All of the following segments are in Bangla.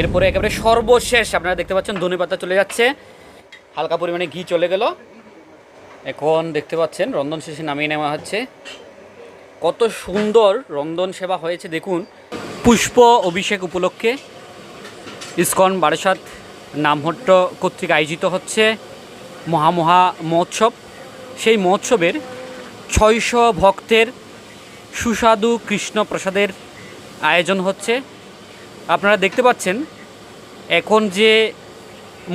এরপরে একেবারে সর্বশেষ আপনারা দেখতে পাচ্ছেন ধনে পাতা চলে যাচ্ছে। হালকা পরিমাণে ঘি চলে গেল। এখন দেখতে পাচ্ছেন রন্ধন শেষে নামিয়ে নেওয়া হচ্ছে। কত সুন্দর রন্ধন সেবা হয়েছে, দেখুন। পুষ্প অভিষেক উপলক্ষে ইস্কন বারাসাত নামহট্ট কর্তৃক আয়োজিত হচ্ছে মহামহা মহোৎসব। সেই মহোৎসবের ছয়শো ভক্তের সুস্বাদু কৃষ্ণ প্রসাদের আয়োজন হচ্ছে। আপনারা দেখতে পাচ্ছেন, এখন যে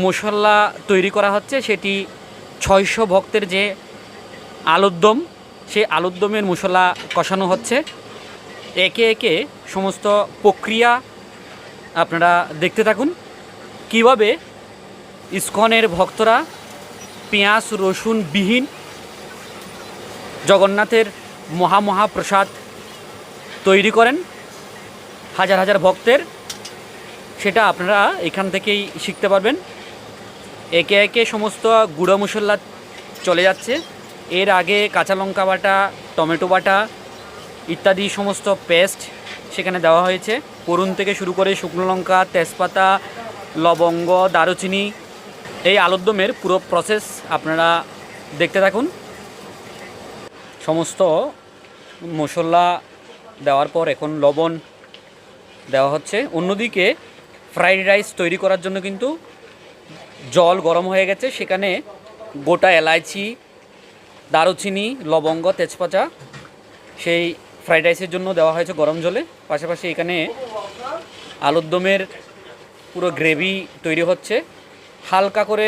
মশলা তৈরি করা হচ্ছে, সেটি ছয়শো ভক্তের যে আলুদ্দম সেই আলুদ্দমের মশলা কষানো হচ্ছে। একে একে সমস্ত প্রক্রিয়া আপনারা দেখতে থাকুন। কীভাবে ইস্কনের ভক্তরা পেঁয়াজ, রসুন বিহীন জগন্নাথের মহামহাপ্রসাদ তৈরি করেন, হাজার হাজার ভক্তের সেটা আপনারা এখান থেকেই শিখতে পারবেন। একে একে সমস্ত গুঁড়ো মশলা চলে যাচ্ছে। এর আগে কাঁচা লঙ্কা বাটা, টমেটো বাটা ইত্যাদি সমস্ত পেস্ট সেখানে দেওয়া হয়েছে। করুন থেকে শুরু করে শুকনো লঙ্কা, তেজপাতা, লবঙ্গ, দারুচিনি এই আলুদ্দমের পুরো প্রসেস আপনারা দেখতে থাকুন। সমস্ত মশলা দেওয়ার পর এখন লবণ দেওয়া হচ্ছে। অন্যদিকে ফ্রাইড রাইস তৈরি করার জন্য কিন্তু জল গরম হয়ে গেছে। সেখানে গোটা এলাইচি, দারুচিনি, লবঙ্গ, তেজপাতা সেই ফ্রাইড রাইসের জন্য দেওয়া হয়েছে গরম জলে। পাশাপাশি এখানে আলুর দমের পুরো গ্রেভি তৈরি হচ্ছে। হালকা করে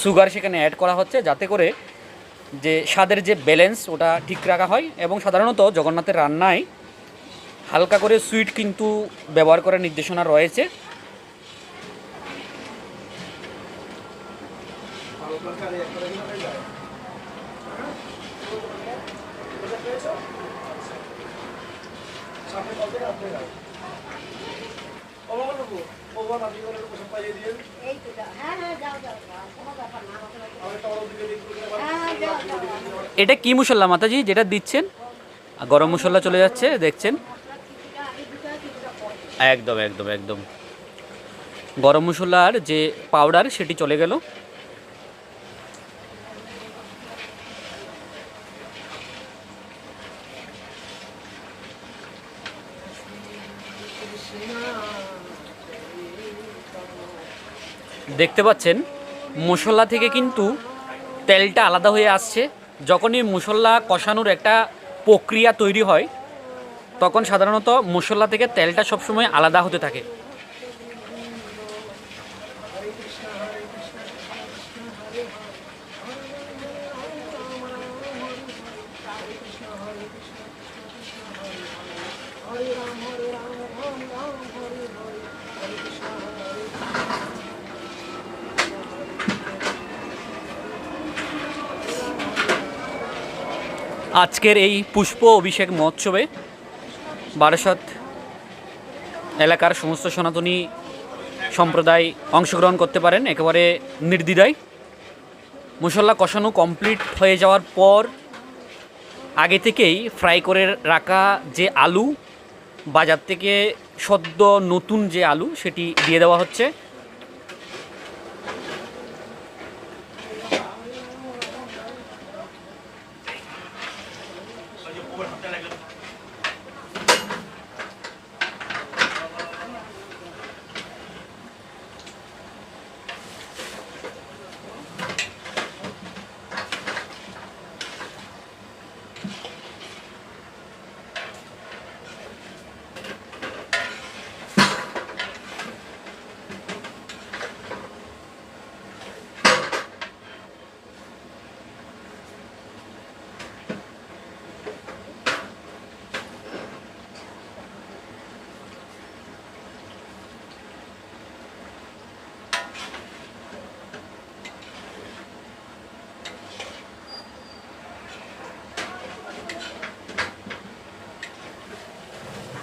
সুগার সেখানে অ্যাড করা হচ্ছে যাতে করে যে স্বাদের যে ব্যালেন্স ওটা ঠিক রাখা হয় এবং সাধারণত জগন্নাথের রান্নায় হালকা করে সুইট কিন্তু ব্যবহার করার নির্দেশনা রয়েছে। এটা কি মশলা, মাতাজি, যেটা দিচ্ছেন গরম মশলা চলে যাচ্ছে, দেখছেন একদম একদম একদম। গরম মশলার যে পাউডার সেটি চলে গেল। দেখতে পাচ্ছেন, মশলা থেকে কিন্তু তেলটা আলাদা হয়ে আসছে। যখনই মশলা কষানোর একটা প্রক্রিয়া তৈরি হয় তখন সাধারণত মশলা থেকে তেলটা সবসময় আলাদা হতে থাকে। আজকের এই পুষ্প অভিষেক মহোৎসবে বারাসত এলাকার সমস্ত সনাতনী সম্প্রদায় অংশগ্রহণ করতে পারেন, একেবারে নির্দ্বিধায়। মশলা কষানো কমপ্লিট হয়ে যাওয়ার পর আগে থেকেই ফ্রাই করে রাখা যে আলু, বাজার থেকে সদ্য নতুন যে আলু, সেটি দিয়ে দেওয়া হচ্ছে।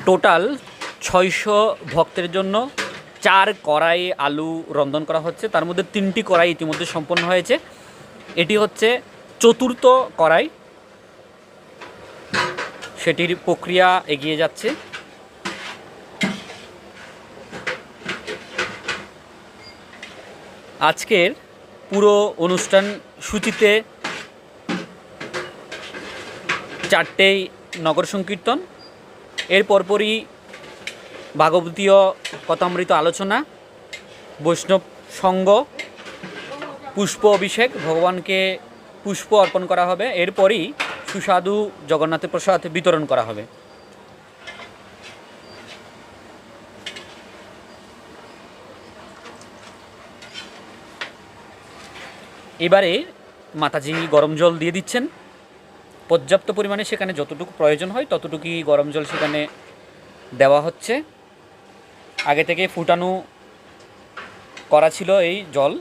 টোটাল ছয়শো ভক্তের জন্য চার কড়াই আলু রন্ধন করা হচ্ছে। তার মধ্যে তিনটি কড়াই ইতিমধ্যে সম্পন্ন হয়েছে। এটি হচ্ছে চতুর্থ কড়াই। সেটির প্রক্রিয়া এগিয়ে যাচ্ছে। আজকের পুরো অনুষ্ঠান সূচিতে চারটেই নগর সংকীর্তন। এর পরপরই ভাগবতীয় কথামৃত আলোচনা, বৈষ্ণব সঙ্গ, পুষ্প অভিষেক, ভগবানকে পুষ্প অর্পণ করা হবে। এরপরই সুস্বাদু জগন্নাথের প্রসাদ বিতরণ করা হবে। এবারে মাতাজি গরম জল দিয়ে দিচ্ছেন। পর্যাপ্ত পরিমাণে সেখানে যতটুকু প্রয়োজন হয়, ততটুকুই গরম জল সেখানে দেওয়া হচ্ছে। আগে থেকে ফুটানো করা ছিল এই জল।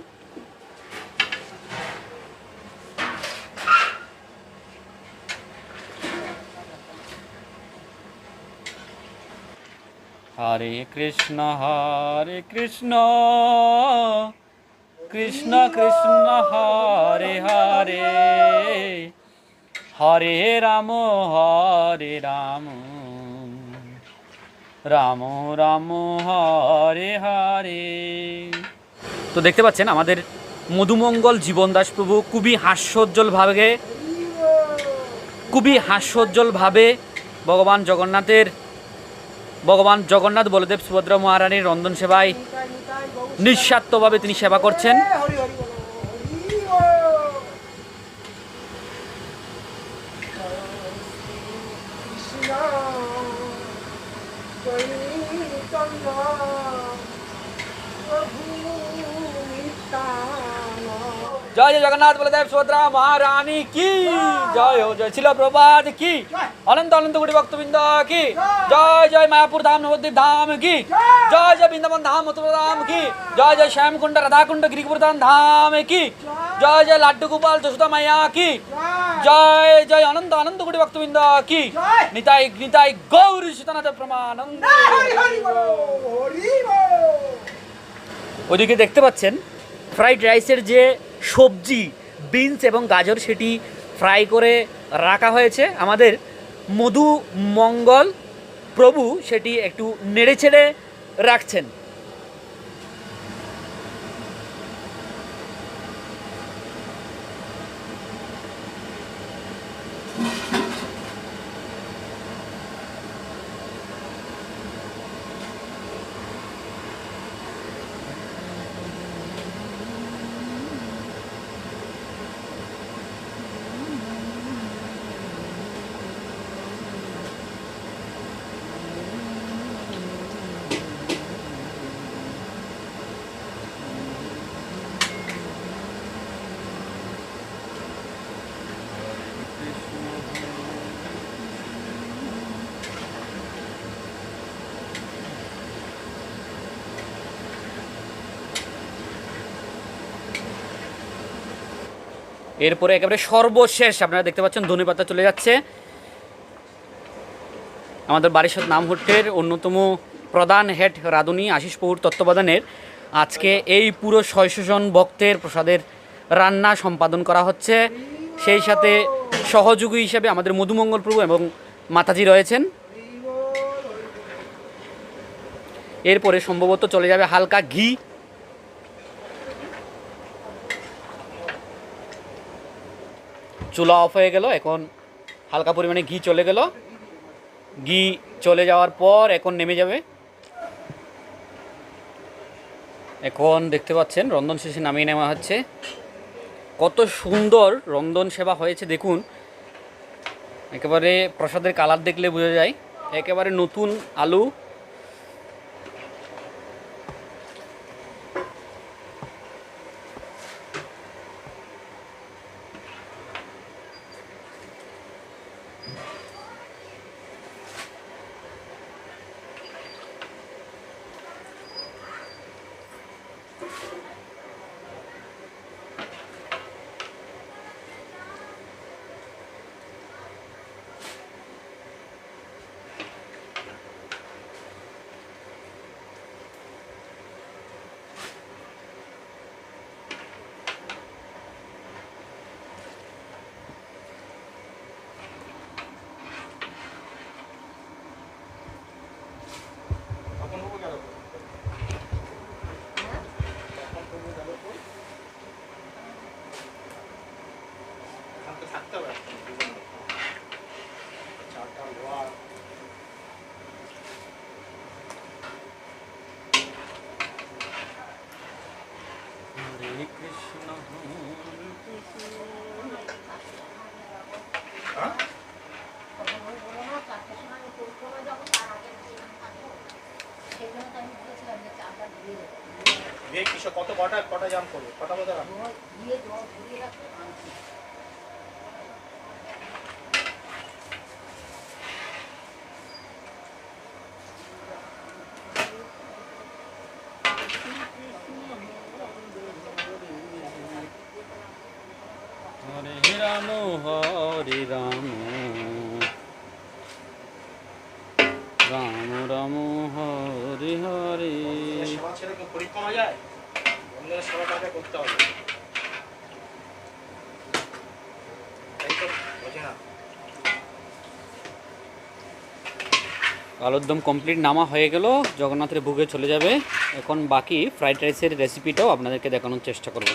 হরে কৃষ্ণ হরে কৃষ্ণ কৃষ্ণ কৃষ্ণ, হরে হরে। হরে রাম হরে রাম। রাম রাম, হরে হরে। তো দেখতে পাচ্ছেন, আমাদের মধুমঙ্গল জীবন দাস প্রভু খুবই হাস্যোজ্জ্বলভাবে খুবই হাস্যোজ্জ্বলভাবে ভগবান জগন্নাথের, ভগবান জগন্নাথ বলদেব সুভদ্রা মহারানীর রন্ধন সেবায় নিঃস্বার্থভাবে তিনি সেবা করছেন হরি হরি বলো হরি বল। কৃষ্ণ চৈতন্য প্রভু নিত্যানন্দ। জয় জয় জগন্নাথ বলদেব সুভদ্রা মহারানী কি? জয় হো জয় ছিল প্রভাত কি? অনন্ত অনন্ত কোটি ভক্তবৃন্দ কি? জয় জয় মায়াপুর ধাম নবদ্বীপ ধাম কি? জয় জয় বৃন্দাবন ধাম মথুরা ধাম কি? জয় জয় শ্যামকুণ্ড রাধাকুণ্ড গিরিপুরধাম ধাম কি? জয় জয় লাড্ডু গোপাল যশোদা মাইয়া কি? জয় জয় অনন্ত অনন্ত কোটি ভক্তবৃন্দ কি? নিতাই নিতাই গৌরী সীতানাথ প্রমানন্দ। ওদিকে দেখতে পাচ্ছেন ফ্রাইড রাইসের যে সবজি, বিনস এবং গাজর সেটি ফ্রাই করে রাখা হয়েছে। আমাদের মধু মঙ্গল প্রভু সেটি একটু নেড়ে ছেড়ে রাখছেন। এরপরে একেবারে সর্বশেষ আপনারা দেখতে পাচ্ছেন ধনে পাতা চলে যাচ্ছে। আমাদের বারিশাদ নামহট্টের অন্যতম প্রধান হেড রাধুনী আশিস পৌর তত্ত্বাবধানের আজকে এই পুরো ছয়শো জন ভক্তের প্রসাদের রান্না সম্পাদন করা হচ্ছে। সেই সাথে সহযোগী হিসেবে আমাদের মধুমঙ্গল প্রভু এবং মাতাজি রয়েছেন। এরপরে সম্ভবত চলে যাবে হালকা ঘি। চুলা অফ হয়ে গেল, এখন হালকা পরিমাণে ঘি চলে গেল। ঘি চলে যাওয়ার পর এখন নেমে যাবে। এখন দেখতে পাচ্ছেন, রন্ধন শেষে নামিয়ে নেওয়া হচ্ছে। কত সুন্দর রন্ধন সেবা হয়েছে, দেখুন। একেবারে প্রসাদের কালার দেখলে বোঝা যায়। একেবারে নতুন আলু কত কটা কটা জাম করবে কটা বাজে রাখো জল দিয়ে জল ঘুরিয়ে রাখতে আনছি। হরে রাম হরে রাম। রাম রাম হরে হরে। পরিক্রমা যায়? সেবাটা করতে হবে। আলুর দম কমপ্লিট নামা হয়ে গেল। জগন্নাথের বুকে চলে যাবে। এখন বাকি ফ্রাইড রাইসের রেসিপিটাও আপনাদেরকে দেখানোর চেষ্টা করব।